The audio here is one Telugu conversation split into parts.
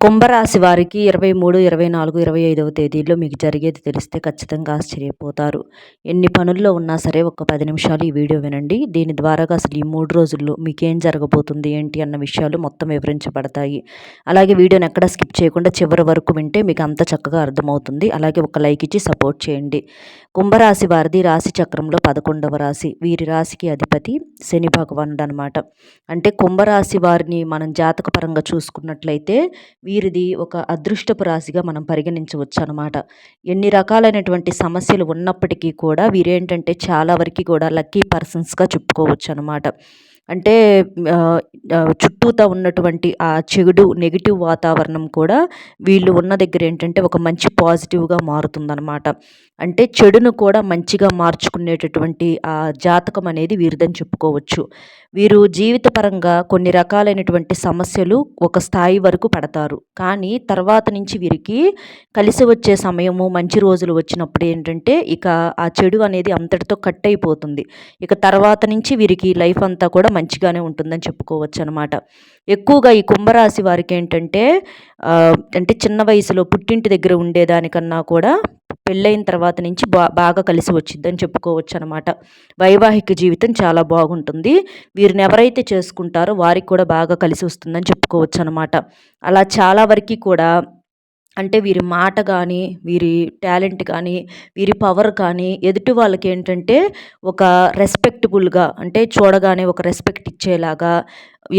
కుంభరాశి వారికి ఇరవై మూడు ఇరవై నాలుగు ఇరవై ఐదవ తేదీల్లో మీకు జరిగేది తెలిస్తే ఖచ్చితంగా ఆశ్చర్యపోతారు. ఎన్ని పనుల్లో ఉన్నా సరే ఒక పది నిమిషాలు ఈ వీడియో వినండి. దీని ద్వారాగా అసలు ఈ మూడు రోజుల్లో మీకేం జరగబోతుంది ఏంటి అన్న విషయాలు మొత్తం వివరించబడతాయి. అలాగే వీడియోని ఎక్కడ స్కిప్ చేయకుండా చివరి వరకు వింటే మీకు అంత చక్కగా అర్థమవుతుంది. అలాగే ఒక లైక్ ఇచ్చి సపోర్ట్ చేయండి. కుంభరాశి వారిది రాశి చక్రంలో పదకొండవ రాశి. వీరి రాశికి అధిపతి శని భగవానుడు అనమాట అంటే కుంభరాశి వారిని మనం జాతకపరంగా చూసుకున్నట్లయితే వీరిది ఒక అదృష్టపు రాశిగా మనం పరిగణించవచ్చు అనమాట ఎన్ని రకాలైనటువంటి సమస్యలు ఉన్నప్పటికీ కూడా వీరేంటంటే చాలా వరకు కూడా లక్కీ పర్సన్స్గా చెప్పుకోవచ్చు అనమాట అంటే చుట్టూతా ఉన్నటువంటి ఆ చెడు నెగిటివ్ వాతావరణం కూడా వీళ్ళు ఉన్న దగ్గర ఏంటంటే ఒక మంచి పాజిటివ్గా మారుతుందన్నమాట. అంటే చెడును కూడా మంచిగా మార్చుకునేటటువంటి ఆ జాతకం అనేది వీరిదని చెప్పుకోవచ్చు. వీరు జీవితపరంగా కొన్ని రకాలైనటువంటి సమస్యలు ఒక స్థాయి వరకు పడతారు. కానీ తర్వాత నుంచి వీరికి కలిసి వచ్చే సమయము మంచి రోజులు వచ్చినప్పుడు ఏంటంటే ఇక ఆ చెడు అనేది అంతటితో కట్ అయిపోతుంది. ఇక తర్వాత నుంచి వీరికి లైఫ్ అంతా కూడా మంచిగానే ఉంటుందని చెప్పుకోవచ్చు అనమాట ఎక్కువగా ఈ కుంభరాశి వారికి ఏంటంటే అంటే చిన్న వయసులో పుట్టింటి దగ్గర ఉండేదానికన్నా కూడా పెళ్ళైన తర్వాత నుంచి బా బాగా కలిసి వచ్చిందని చెప్పుకోవచ్చు అనమాట వైవాహిక జీవితం చాలా బాగుంటుంది. వీరిని ఎవరైతే చేసుకుంటారో వారికి కూడా బాగా కలిసి వస్తుందని చెప్పుకోవచ్చు అనమాట అలా చాలా వరకు కూడా అంటే వీరి మాట కానీ వీరి టాలెంట్ కానీ వీరి పవర్ కానీ ఎదుటి వాళ్ళకి ఏంటంటే ఒక రెస్పెక్టబుల్గా అంటే చూడగానే ఒక రెస్పెక్ట్ ఇచ్చేలాగా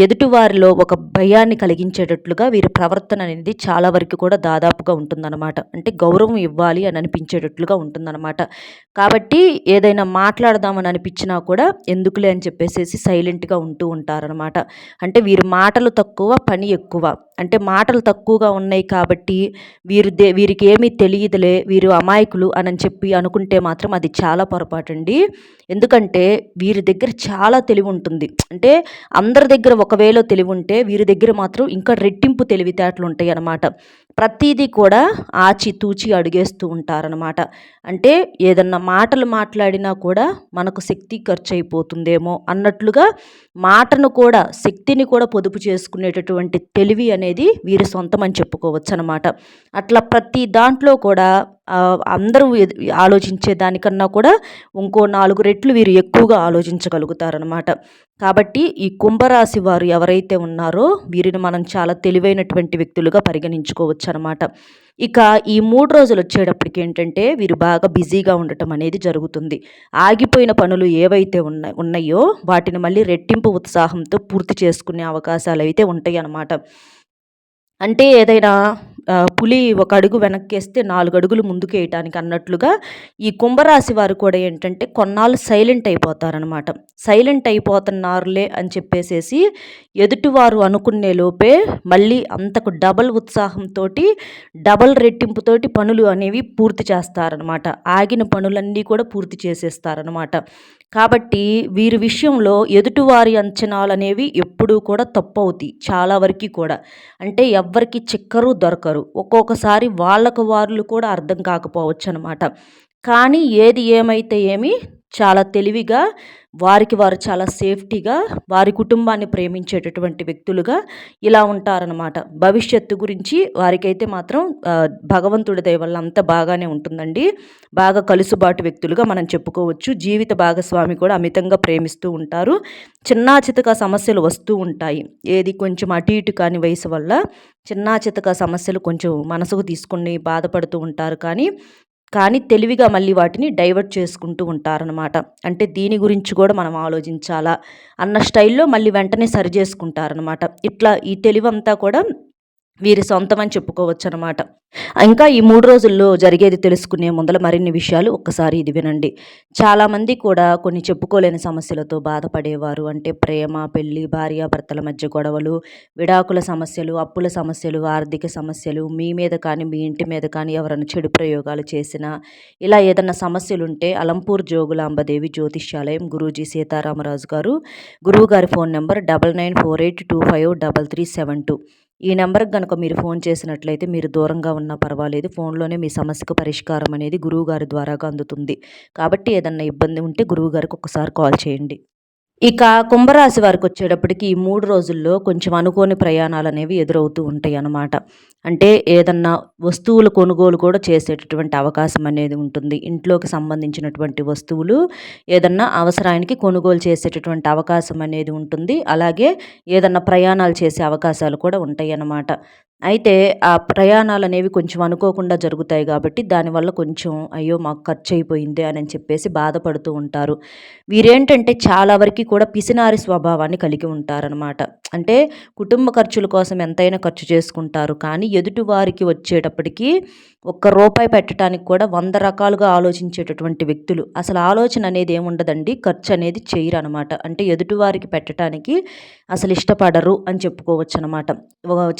ఎదుటివారిలో ఒక భయాన్ని కలిగించేటట్లుగా వీరి ప్రవర్తన అనేది చాలా వరకు కూడా దాదాపుగా ఉంటుందన్నమాట. అంటే గౌరవం ఇవ్వాలి అని అనిపించేటట్లుగా ఉంటుందన్నమాట. కాబట్టి ఏదైనా మాట్లాడదామని అనిపించినా కూడా ఎందుకులే అని చెప్పేసి సైలెంట్గా ఉంటూ ఉంటారనమాట అంటే వీరి మాటలు తక్కువ పని ఎక్కువ. అంటే మాటలు తక్కువగా ఉన్నాయి కాబట్టి వీరు దే వీరికి ఏమీ తెలియదులే వీరు అమాయకులు అని చెప్పి అనుకుంటే మాత్రం అది చాలా పొరపాటు అండి ఎందుకంటే వీరి దగ్గర చాలా తెలివి ఉంటుంది. అంటే అందరి దగ్గర ఒకవేళ తెలివి ఉంటే వీరి దగ్గర మాత్రం ఇంకా రెట్టింపు తెలివితేటలు ఉంటాయి అన్నమాట ప్రతిదీ కూడా ఆచితూచి అడిగేస్తూ ఉంటారనమాట అంటే ఏదన్నా మాటలు మాట్లాడినా కూడా మనకు శక్తి ఖర్చు అయిపోతుందేమో అన్నట్లుగా మాటను కూడా శక్తిని కూడా పొదుపు చేసుకునేటటువంటి తెలివి అనేది వీరి సొంతం అని చెప్పుకోవచ్చు అనమాట అట్లా ప్రతి దాంట్లో కూడా అందరూ ఆలోచించే దానికన్నా కూడా ఇంకో నాలుగు రెట్లు వీరు ఎక్కువగా ఆలోచించగలుగుతారనమాట కాబట్టి ఈ కుంభరాశి వారు ఎవరైతే ఉన్నారో వీరిని మనం చాలా తెలివైనటువంటి వ్యక్తులుగా పరిగణించుకోవచ్చు. అనమాట ఇక ఈ మూడు రోజులు వచ్చేటప్పటికి ఏంటంటే వీరు బాగా బిజీగా ఉండటం అనేది జరుగుతుంది. ఆగిపోయిన పనులు ఏవైతే ఉన్నాయి ఉన్నాయో వాటిని మళ్ళీ రెట్టింపు ఉత్సాహంతో పూర్తి చేసుకునే అవకాశాలు అయితే ఉంటాయి అన్నమాట అంటే ఏదైనా పులి ఒక అడుగు వెనక్కేస్తే నాలుగు అడుగులు ముందుకు వేయటానికి అన్నట్లుగా ఈ కుంభరాశి వారు కూడా ఏంటంటే కొన్నాళ్ళు సైలెంట్ అయిపోతారనమాట సైలెంట్ అయిపోతున్నారులే అని చెప్పేసేసి ఎదుటివారు అనుకునే లోపే మళ్ళీ అంతకు డబల్ ఉత్సాహంతో డబల్ రెట్టింపుతోటి పనులు అనేవి పూర్తి చేస్తారనమాట ఆగిన పనులన్నీ కూడా పూర్తి చేసేస్తారనమాట కాబట్టి వీరి విషయంలో ఎదుటివారి అంచనాలు అనేవి ఎప్పుడూ కూడా తప్పు అవుతాయి చాలా వరకు కూడా. అంటే ఎవ్వరికి చిక్కరు దొరకరు. ఒక్కొక్కసారి వాళ్ళకు వాళ్ళు కూడా అర్థం కాకపోవచ్చు అనమాట కానీ ఏది ఏమైతే ఏమి చాలా తెలివిగా వారికి వారు చాలా సేఫ్టీగా వారి కుటుంబాన్ని ప్రేమించేటటువంటి వ్యక్తులుగా ఇలా ఉంటారనమాట భవిష్యత్తు గురించి వారికైతే మాత్రం భగవంతుడి దయ వల్ల అంత బాగానే ఉంటుందండి. బాగా కలుసుబాటు వ్యక్తులుగా మనం చెప్పుకోవచ్చు. జీవిత భాగస్వామి కూడా అమితంగా ప్రేమిస్తూ ఉంటారు. చిన్నా చితక సమస్యలు వస్తూ ఉంటాయి. ఏది కొంచెం అటు ఇటు కాని వయసు వల్ల చిన్నా చితక సమస్యలు కొంచెం మనసుకు తీసుకుని బాధపడుతూ ఉంటారు. కానీ కానీ తెలివిగా మళ్ళీ వాటిని డైవర్ట్ చేసుకుంటూ ఉంటారనమాట అంటే దీని గురించి కూడా మనం ఆలోచించాలా అన్న స్టైల్లో మళ్ళీ వెంటనే సరి చేసుకుంటారనమాట ఇట్లా ఈ తెలివంతా కూడా వీరి సొంతం అని చెప్పుకోవచ్చు అనమాట ఇంకా ఈ మూడు రోజుల్లో జరిగేది తెలుసుకునే ముందల మరిన్ని విషయాలు ఒక్కసారి ఇది వినండి. చాలామంది కూడా కొన్ని చెప్పుకోలేని సమస్యలతో బాధపడేవారు. అంటే ప్రేమ పెళ్ళి భార్యాభర్తల మధ్య గొడవలు విడాకుల సమస్యలు అప్పుల సమస్యలు ఆర్థిక సమస్యలు మీ మీద కానీ మీ ఇంటి మీద కానీ ఎవరైనా చెడు ప్రయోగాలు చేసినా ఇలా ఏదన్నా సమస్యలుంటే అలంపూర్ జోగులాంబదేవి జ్యోతిష్యాలయం గురూజీ సీతారామరాజు గారు గురువు గారి phone number double nine four eight two five double three seven two. ఈ నెంబర్కి కనుక మీరు ఫోన్ చేసినట్లయితే మీరు దూరంగా ఉన్నా పర్వాలేదు. ఫోన్లోనే మీ సమస్యకు పరిష్కారం అనేది గురువుగారి ద్వారాగా అందుతుంది. కాబట్టి ఏదన్నా ఇబ్బంది ఉంటే గురువు గారికి ఒకసారి కాల్ చేయండి. ఇక కుంభరాశి వారికి వచ్చేటప్పటికి ఈ మూడు రోజుల్లో కొంచెం అనుకోని ప్రయాణాలు అనేవి ఎదురవుతూ ఉంటాయి అన్నమాట. అంటే ఏదన్నా వస్తువులు కొనుగోలు కూడా చేసేటటువంటి అవకాశం అనేది ఉంటుంది. ఇంట్లోకి సంబంధించినటువంటి వస్తువులు ఏదన్నా అవసరానికి కొనుగోలు చేసేటటువంటి అవకాశం అనేది ఉంటుంది. అలాగే ఏదన్నా ప్రయాణాలు చేసే అవకాశాలు కూడా ఉంటాయి అన్నమాట. అయితే ఆ ప్రయాణాలు అనేవి కొంచెం అనుకోకుండా జరుగుతాయి కాబట్టి దానివల్ల కొంచెం అయ్యో మాకు ఖర్చు అయిపోయింది అని చెప్పేసి బాధపడుతూ ఉంటారు. వీరేంటంటే చాలా వరకు కూడా పిసినారి స్వభావాన్ని కలిగి ఉంటారనమాట అంటే కుటుంబ ఖర్చుల కోసం ఎంతైనా ఖర్చు చేసుకుంటారు. కానీ ఎదుటి వారికి వచ్చేటప్పటికి ఒక్క రూపాయి పెట్టడానికి కూడా వంద రకాలుగా ఆలోచించేటటువంటి వ్యక్తులు. అసలు ఆలోచన అనేది ఏముండదండి? ఖర్చు అనేది చేయరు అనమాట అంటే ఎదుటివారికి పెట్టడానికి అసలు ఇష్టపడరు అని చెప్పుకోవచ్చు అనమాట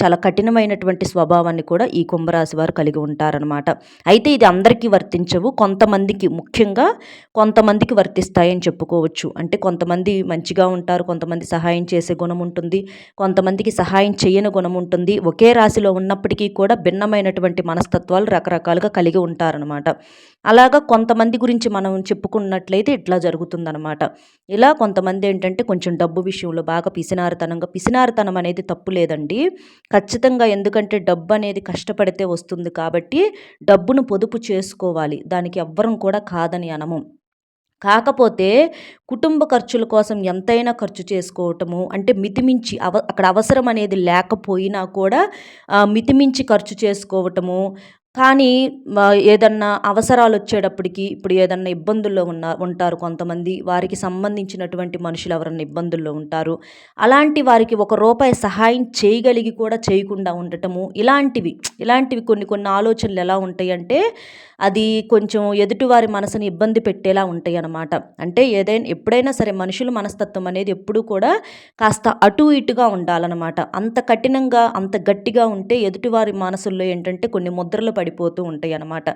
చాలా కఠినమైన కఠినమైనటువంటి స్వభావాన్ని కూడా ఈ కుంభరాశి వారు కలిగి ఉంటారనమాట అయితే ఇది అందరికీ వర్తించవు. కొంతమందికి ముఖ్యంగా కొంతమందికి వర్తిస్తాయని చెప్పుకోవచ్చు. అంటే కొంతమంది మంచిగా ఉంటారు కొంతమంది సహాయం చేసే గుణం ఉంటుంది కొంతమందికి సహాయం చేయని గుణం ఉంటుంది. ఒకే రాశిలో ఉన్నప్పటికీ కూడా భిన్నమైనటువంటి మనస్తత్వాలు రకరకాలుగా కలిగి ఉంటారనమాట అలాగా కొంతమంది గురించి మనం చెప్పుకున్నట్లయితే ఇట్లా జరుగుతుందనమాట ఇలా కొంతమంది ఏంటంటే కొంచెం డబ్బు విషయంలో బాగా పిసినారితనంగా పిసినారితనం అనేది తప్పు లేదండి. ఖచ్చితంగా ఎందుకంటే డబ్బు అనేది కష్టపడితే వస్తుంది కాబట్టి డబ్బును పొదుపు చేసుకోవాలి. దానికి ఎవ్వరం కూడా కాదని అనము. కాకపోతే కుటుంబ ఖర్చుల కోసం ఎంతైనా ఖర్చు చేసుకోవటము అంటే మితిమించి అవ అక్కడ అవసరం అనేది లేకపోయినా కూడా మితిమించి ఖర్చు చేసుకోవటము కానీ ఏదన్నా అవసరాలు వచ్చేటప్పటికి ఇప్పుడు ఏదన్నా ఇబ్బందుల్లో ఉన్న ఉంటారు కొంతమంది వారికి సంబంధించినటువంటి మనుషులు ఎవరన్నా ఇబ్బందుల్లో ఉంటారు అలాంటి వారికి ఒక రూపాయి సహాయం చేయగలిగి కూడా చేయకుండా ఉండటము ఇలాంటివి ఇలాంటివి కొన్ని కొన్ని ఆలోచనలు ఎలా ఉంటాయి అంటే అది కొంచెం ఎదుటివారి మనసుని ఇబ్బంది పెట్టేలా ఉంటాయి అన్నమాట అంటే ఏదైనా ఎప్పుడైనా సరే మనుషుల మనస్తత్వం అనేది ఎప్పుడూ కూడా కాస్త అటు ఇటుగా ఉండాలన్నమాట. అంత కఠినంగా అంత గట్టిగా ఉంటే ఎదుటివారి మనసుల్లో ఏంటంటే కొన్ని ముద్రలు పడిపోతూ ఉంటాయి అన్నమాట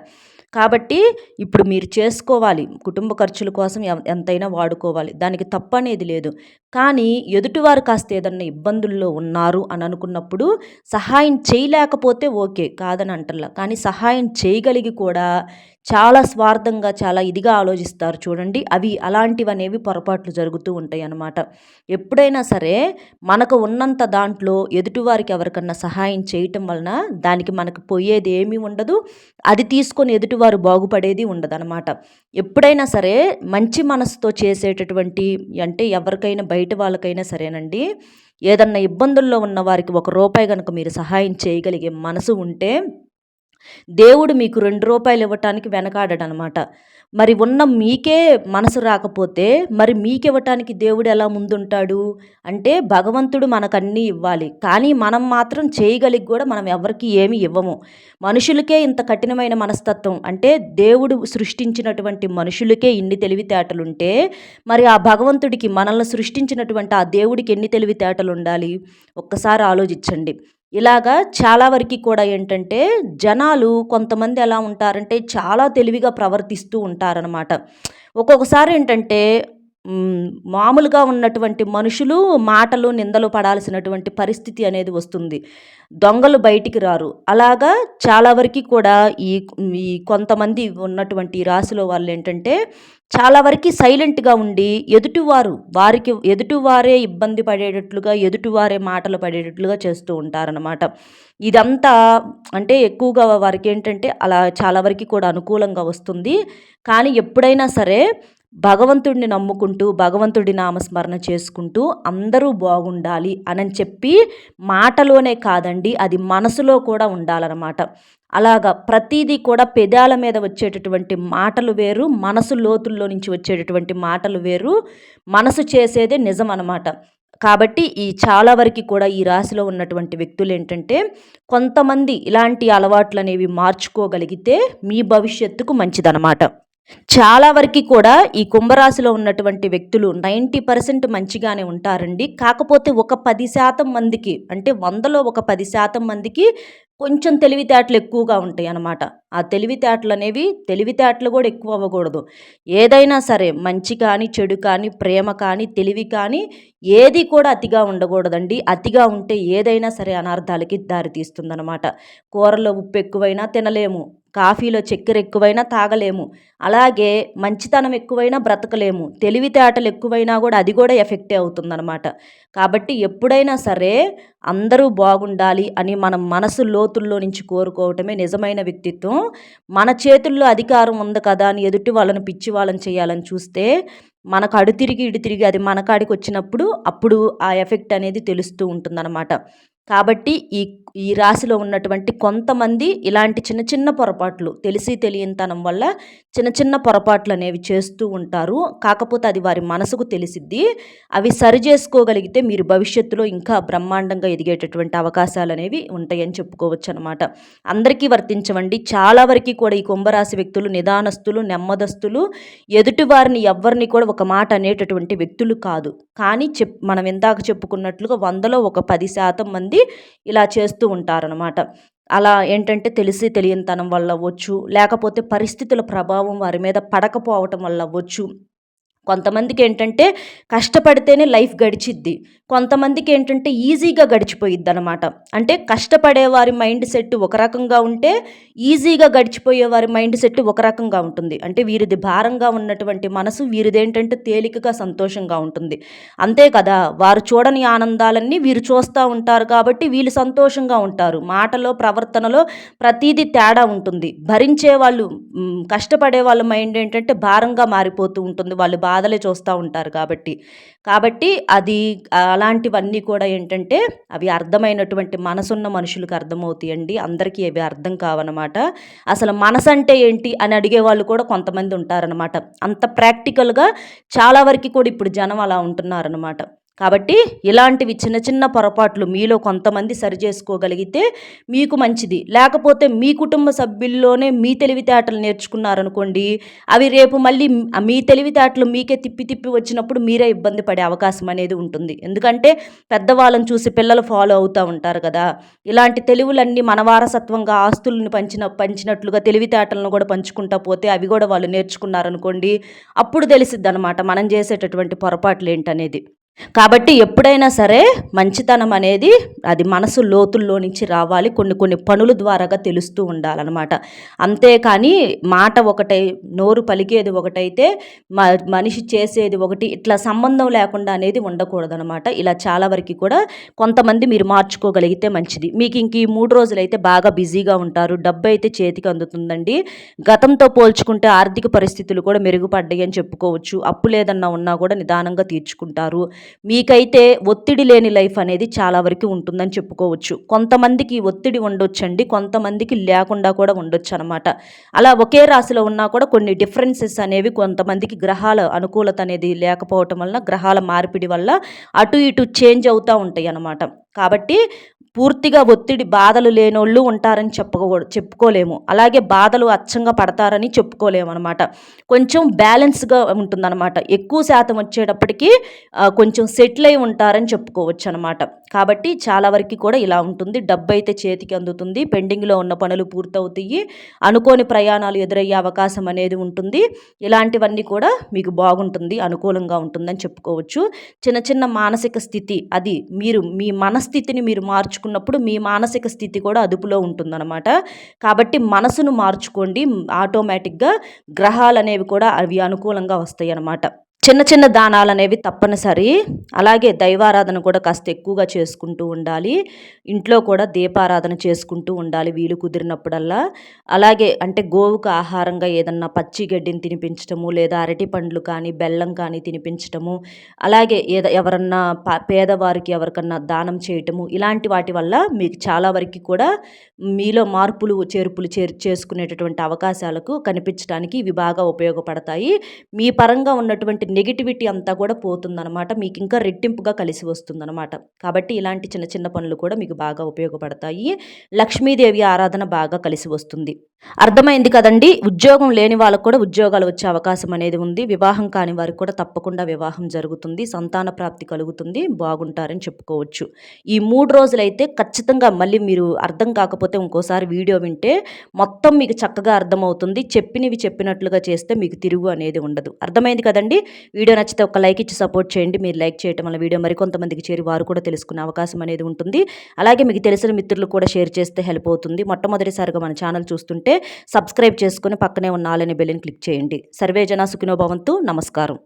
కాబట్టి ఇప్పుడు మీరు చేసుకోవాలి. కుటుంబ ఖర్చుల కోసం ఎంతైనా వాడుకోవాలి. దానికి తప్పనేది లేదు. కానీ ఎదుటివారు కాస్త ఏదన్నా ఇబ్బందుల్లో ఉన్నారు అని అనుకున్నప్పుడు సహాయం చేయలేకపోతే ఓకే కాదని అంటల్లా కానీ సహాయం చేయగలిగి కూడా చాలా స్వార్థంగా చాలా ఇదిగా ఆలోచిస్తారు చూడండి. అవి అలాంటివి అనేవి పొరపాట్లు జరుగుతూ ఉంటాయి అన్నమాట. ఎప్పుడైనా సరే మనకు ఉన్నంత దాంట్లో ఎదుటివారికి ఎవరికన్నా సహాయం చేయటం వలన దానికి మనకు పోయేది ఏమీ ఉండదు. అది తీసుకొని ఎదుటివారు బాగుపడేది ఉండదన్నమాట. ఎప్పుడైనా సరే మంచి మనసుతో చేసేటటువంటి అంటే ఎవరికైనా బయట వాళ్ళకైనా సరేనండి. ఏదన్నా ఇబ్బందుల్లో ఉన్న వారికి ఒక రూపాయి కనుక మీరు సహాయం చేయగలిగే మనసు ఉంటే దేవుడు మీకు రెండు రూపాయలు ఇవ్వటానికి వెనకాడడనమాట. మరి ఉన్న మీకే మనసు రాకపోతే మరి మీకివ్వటానికి దేవుడు ఎలా ముందుంటాడు? అంటే భగవంతుడు మనకు అన్నీ ఇవ్వాలి. కానీ మనం మాత్రం చేయగలిగి కూడా మనం ఎవరికి ఏమి ఇవ్వము. మనుషులకే ఇంత కఠినమైన మనస్తత్వం. అంటే దేవుడు సృష్టించినటువంటి మనుషులకే ఇన్ని తెలివితేటలుంటే మరి ఆ భగవంతుడికి మనల్ని సృష్టించినటువంటి ఆ దేవుడికి ఎన్ని తెలివితేటలు ఉండాలి ఒక్కసారి ఆలోచించండి. ఇలాగా చాలా వరకు కూడా ఏంటంటే జనాలు కొంతమంది ఎలా ఉంటారంటే చాలా తెలివిగా ప్రవర్తిస్తూ ఉంటారనమాట ఒక్కొక్కసారి ఏంటంటే మామూలుగా ఉన్నటువంటి మనుషులు మాటలు నిందలు పడాల్సినటువంటి పరిస్థితి అనేది వస్తుంది. దొంగలు బయటికి రారు. అలాగా చాలా వరకు కూడా ఈ ఈ కొంతమంది ఉన్నటువంటి రాశిలో వాళ్ళు ఏంటంటే చాలా వరకు సైలెంట్గా ఉండి ఎదుటివారు వారికి ఎదుటివారే ఇబ్బంది పడేటట్లుగా ఎదుటివారే మాటలు పడేటట్లుగా చేస్తూ ఉంటారనమాట ఇదంతా అంటే ఎక్కువగా వారికి ఏంటంటే అలా చాలా వరకు కూడా అనుకూలంగా వస్తుంది. కానీ ఎప్పుడైనా సరే భగవంతుడిని నమ్ముకుంటూ భగవంతుడి నామస్మరణ చేసుకుంటూ అందరూ బాగుండాలి అని చెప్పి మాటలోనే కాదండి అది మనసులో కూడా ఉండాలన్నమాట. అలాగా ప్రతిదీ కూడా పెదాల మీద వచ్చేటటువంటి మాటలు వేరు మనసు లోతుల్లో నుంచి వచ్చేటటువంటి మాటలు వేరు మనసు చేసేదే నిజం అనమాట కాబట్టి ఈ చాలా వరకు కూడా ఈ రాశిలో ఉన్నటువంటి వ్యక్తులు ఏంటంటే కొంతమంది ఇలాంటి అలవాట్లు అనేవి మార్చుకోగలిగితే మీ భవిష్యత్తుకు మంచిదనమాట చాలా వరకు కూడా ఈ కుంభరాశిలో ఉన్నటువంటి వ్యక్తులు నైంటీ పర్సెంట్ మంచిగానే ఉంటారండి. కాకపోతే ఒక పది శాతం మందికి అంటే వందలో ఒక పది శాతం మందికి కొంచెం తెలివితేటలు ఎక్కువగా ఉంటాయి అన్నమాట. ఆ తెలివితేటలు అనేవి తెలివితేటలు కూడా ఎక్కువ అవ్వకూడదు. ఏదైనా సరే మంచి కానీ చెడు కానీ ప్రేమ కానీ తెలివి కానీ ఏది కూడా అతిగా ఉండకూడదండి. అతిగా ఉంటే ఏదైనా సరే అనర్థాలకి దారి తీస్తుందన్నమాట కూరలో ఉప్పు ఎక్కువైనా తినలేము. కాఫీలో చక్కెర ఎక్కువైనా తాగలేము. అలాగే మంచితనం ఎక్కువైనా బ్రతకలేము. తెలివితేటలు ఎక్కువైనా కూడా అది కూడా ఎఫెక్టే అవుతుందన్నమాట. కాబట్టి ఎప్పుడైనా సరే అందరూ బాగుండాలి అని మనం మనసు లోతుల్లో నుంచి కోరుకోవటమే నిజమైన వ్యక్తిత్వం. మన చేతుల్లో అధికారం ఉంది కదా అని ఎదుటి వాళ్ళని పిచ్చి వాళ్ళని చేయాలని చూస్తే మనకు అడు తిరిగి ఇటు తిరిగి అది మన కాడికి వచ్చినప్పుడు అప్పుడు ఆ ఎఫెక్ట్ అనేది తెలుస్తూ ఉంటుందన్నమాట. కాబట్టి ఈ ఈ రాశిలో ఉన్నటువంటి కొంతమంది ఇలాంటి చిన్న చిన్న పొరపాట్లు తెలిసి తెలియనితనం వల్ల చిన్న చిన్న పొరపాట్లు అనేవి చేస్తూ ఉంటారు. కాకపోతే అది వారి మనసుకు తెలిసిద్ది. అవి సరి చేసుకోగలిగితే మీరు భవిష్యత్తులో ఇంకా బ్రహ్మాండంగా ఎదిగేటటువంటి అవకాశాలు అనేవి ఉంటాయని చెప్పుకోవచ్చు అనమాట అందరికీ వర్తించవండి. చాలా వరకు కూడా ఈ కుంభరాశి వ్యక్తులు నిదానస్తులు నెమ్మదస్తులు ఎదుటి వారిని ఎవరిని కూడా ఒక మాట అనేటటువంటి వ్యక్తులు కాదు. కానీ చెప్ మనం ఇందాక చెప్పుకున్నట్లుగా వందలో ఒక పది శాతం మంది ఇలా చేస్తూ ఉంటారనమాట అలా ఏంటంటే తెలిసి తెలియనితనం వల్ల అవ్వచ్చు లేకపోతే పరిస్థితుల ప్రభావం వారి మీద పడకపోవటం వల్ల అవ్వచ్చు. కొంతమందికి ఏంటంటే కష్టపడితేనే లైఫ్ గడిచిద్ది కొంతమందికి ఏంటంటే ఈజీగా గడిచిపోయిద్ది అనమాట అంటే కష్టపడే వారి మైండ్ సెట్ ఒక రకంగా ఉంటే ఈజీగా గడిచిపోయే వారి మైండ్ సెట్ ఒక రకంగా ఉంటుంది. అంటే వీరిది భారంగా ఉన్నటువంటి మనసు వీరిది ఏంటంటే తేలికగా సంతోషంగా ఉంటుంది. అంతే కదా వారు చూడని ఆనందాలన్నీ వీరు చూస్తూ ఉంటారు కాబట్టి వీళ్ళు సంతోషంగా ఉంటారు. మాటలో ప్రవర్తనలో ప్రతీది తేడా ఉంటుంది. భరించే వాళ్ళు కష్టపడే వాళ్ళ మైండ్ ఏంటంటే భారంగా మారిపోతూ ఉంటుంది. వాళ్ళు బాధలే చూస్తూ ఉంటారు కాబట్టి. కాబట్టి అది అలాంటివన్నీ కూడా ఏంటంటే అవి అర్థమైనటువంటి మనసున్న మనుషులకు అర్థమవుతాయండి. అందరికీ అవి అర్థం కావనమాట అసలు మనసు అంటే ఏంటి అని అడిగే వాళ్ళు కూడా కొంతమంది ఉంటారనమాట అంత ప్రాక్టికల్గా చాలా వరకు కూడా ఇప్పుడు జనం అలా ఉంటున్నారనమాట కాబట్టి ఇలాంటివి చిన్న చిన్న పొరపాట్లు మీలో కొంతమంది సరి చేసుకోగలిగితే మీకు మంచిది. లేకపోతే మీ కుటుంబ సభ్యుల్లోనే మీ తెలివితేటలు నేర్చుకున్నారనుకోండి అవి రేపు మళ్ళీ మీ తెలివితేటలు మీకే తిప్పి తిప్పి వచ్చినప్పుడు మీరే ఇబ్బంది పడే అవకాశం అనేది ఉంటుంది. ఎందుకంటే పెద్దవాళ్ళని చూసి పిల్లలు ఫాలో అవుతూ ఉంటారు కదా. ఇలాంటి తెలివులన్నీ మన వారసత్వంగా ఆస్తులను పంచిన పంచినట్లుగా తెలివితేటలను కూడా పంచుకుంటా పోతే అవి కూడా వాళ్ళు నేర్చుకున్నారనుకోండి అప్పుడు తెలిసిద్ది అనమాట మనం చేసేటటువంటి పొరపాట్లు ఏంటనేది కాబట్టి ఎప్పుడైనా సరే మంచితనం అనేది అది మనసు లోతుల్లో నుంచి రావాలి. కొన్ని కొన్ని పనుల ద్వారాగా తెలుస్తూ ఉండాలన్నమాట. అంతేకాని మాట ఒకటై నోరు పలికేది ఒకటైతే మనిషి చేసేది ఒకటి ఇట్లా సంబంధం లేకుండా అనేది ఉండకూడదనమాట ఇలా చాలా వరకు కూడా కొంతమంది మీరు మార్చుకోగలిగితే మంచిది. మీకు ఇంక ఈ మూడు రోజులైతే బాగా బిజీగా ఉంటారు. డబ్బు అయితే చేతికి అందుతుందండి. గతంతో పోల్చుకుంటే ఆర్థిక పరిస్థితులు కూడా మెరుగుపడ్డాయి అని చెప్పుకోవచ్చు. అప్పు లేదన్నా ఉన్నా కూడా నిదానంగా తీర్చుకుంటారు. మీకైతే ఒత్తిడి లేని లైఫ్ అనేది చాలా వరకు ఉంటుందని చెప్పుకోవచ్చు. కొంతమందికి ఒత్తిడి ఉండొచ్చండి కొంతమందికి లేకుండా కూడా ఉండొచ్చు అనమాట అలా ఒకే రాశిలో ఉన్నా కూడా కొన్ని డిఫరెన్సెస్ అనేవి కొంతమందికి గ్రహాల అనుకూలత అనేది లేకపోవటం వలన గ్రహాల మార్పిడి వల్ల అటు ఇటు చేంజ్ అవుతూ ఉంటాయి అన్నమాట. కాబట్టి పూర్తిగా ఒత్తిడి బాధలు లేనోళ్ళు ఉంటారని చెప్పుకో చెప్పుకోలేము. అలాగే బాధలు అచ్చంగా పడతారని చెప్పుకోలేము అనమాట కొంచెం బ్యాలెన్స్గా ఉంటుందన్నమాట ఎక్కువ శాతం వచ్చేటప్పటికి కొంచెం సెటిల్ అయి ఉంటారని చెప్పుకోవచ్చు అనమాట కాబట్టి చాలా వరకు కూడా ఇలా ఉంటుంది. డబ్బు అయితే చేతికి అందుతుంది. పెండింగ్లో ఉన్న పనులు పూర్తవుతాయి. అనుకోని ప్రయాణాలు ఎదురయ్యే అవకాశం అనేది ఉంటుంది. ఇలాంటివన్నీ కూడా మీకు బాగుంటుంది అనుకూలంగా ఉంటుందని చెప్పుకోవచ్చు. చిన్న చిన్న మానసిక స్థితి అది మీరు మీ మనస్థితిని మీరు మార్చుకున్నప్పుడు మీ మానసిక స్థితి కూడా అదుపులో ఉంటుందన్నమాట. కాబట్టి మనసును మార్చుకోండి. ఆటోమేటిక్గా గ్రహాలు అనేవి కూడా అవి అనుకూలంగా వస్తాయి అన్నమాట చిన్న చిన్న దానాలు అనేవి తప్పనిసరి. అలాగే దైవారాధన కూడా కాస్త ఎక్కువగా చేసుకుంటూ ఉండాలి. ఇంట్లో కూడా దీపారాధన చేసుకుంటూ ఉండాలి వీలు కుదిరినప్పుడల్లా. అలాగే అంటే గోవుకు ఆహారంగా ఏదన్నా పచ్చి గడ్డిని తినిపించటము లేదా అరటి పండ్లు కానీ బెల్లం కానీ తినిపించటము. అలాగే ఏద ఎవరన్నా పేదవారికి ఎవరికన్నా దానం చేయటము. ఇలాంటి వాటి వల్ల మీకు చాలా వరకు కూడా మీలో మార్పులు చేర్పులు చేర్ చేసుకునేటటువంటి అవకాశాలకు కనిపించడానికి ఇవి బాగా ఉపయోగపడతాయి. మీ పరంగా ఉన్నటువంటి నెగిటివిటీ అంతా కూడా పోతుందనమాట మీకు ఇంకా రెట్టింపుగా కలిసి వస్తుందనమాట కాబట్టి ఇలాంటి చిన్న చిన్న పనులు కూడా మీకు బాగా ఉపయోగపడతాయి. లక్ష్మీదేవి ఆరాధన బాగా కలిసి వస్తుంది. అర్థమైంది కదండి? ఉద్యోగం లేని వాళ్ళకు కూడా ఉద్యోగాలు వచ్చే అవకాశం అనేది ఉంది. వివాహం కాని వారికి కూడా తప్పకుండా వివాహం జరుగుతుంది. సంతాన ప్రాప్తి కలుగుతుంది. బాగుంటారని చెప్పుకోవచ్చు. ఈ మూడు రోజులైతే ఖచ్చితంగా మళ్ళీ మీరు అర్థం కాకపోతే ఇంకోసారి వీడియో వింటే మొత్తం మీకు చక్కగా అర్థమవుతుంది. చెప్పినవి చెప్పినట్లుగా చేస్తే మీకు తిరుగు అనేది ఉండదు. అర్థమైంది కదండి? వీడియో నచ్చితే ఒక లైక్ ఇచ్చి సపోర్ట్ చేయండి. మీరు లైక్ చేయడం వల్ల వీడియో మరికొంతమందికి చేరి వారు కూడా తెలుసుకునే అవకాశం అనేది ఉంటుంది. అలాగే మీకు తెలిసిన మిత్రులు కూడా షేర్ చేస్తే హెల్ప్ అవుతుంది. మొట్టమొదటిసారిగా మన ఛానల్ చూస్తుంటే సబ్స్క్రైబ్ చేసుకుని పక్కనే ఉన్న ఆలని బెల్లిని క్లిక్ చేయండి. సర్వే జన సుఖినోభవంతు నమస్కారం.